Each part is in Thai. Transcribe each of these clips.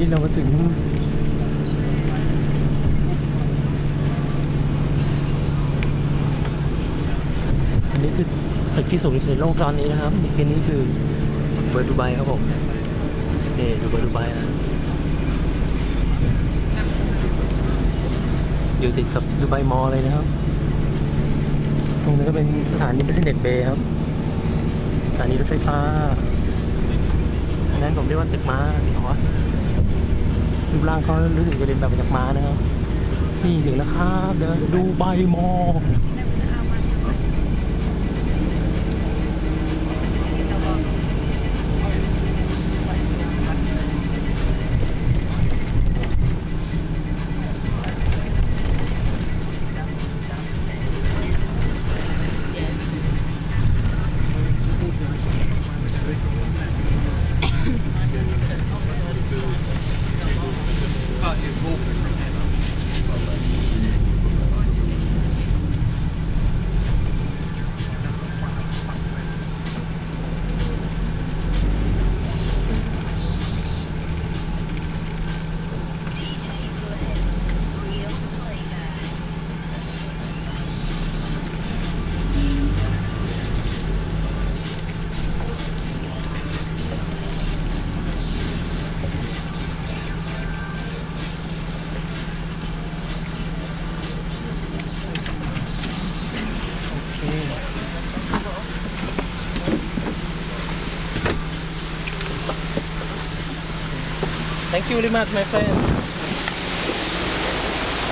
นี้เรามาถึงอันนี้คือตึกที่สูงที่สุดในโลกตอนนี้นะครับนี่คือนี่คือเบอร์ดูไบครับผมนี่ดูเบอร์ดูไบนะอยู่ติดกับดูไบมอลเลยนะครับ ตรงนี้ก็เป็นสถานีเบสเน็ตเบย์ครับสถานีรถไฟฟ้าอันนั้นผมเรียกว่าตึกม้าบีคอส รูปร่างเขารู้สึกจะเรียนแบบมาจากม้านะครับ นี่ถึงแล้วครับ เดินดูใบมอ โ Thank you very much my friend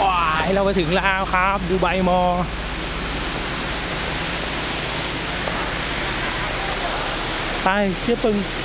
ว้ายเราไปถึงแล้วครับดูใบมอไปเชื่อปึง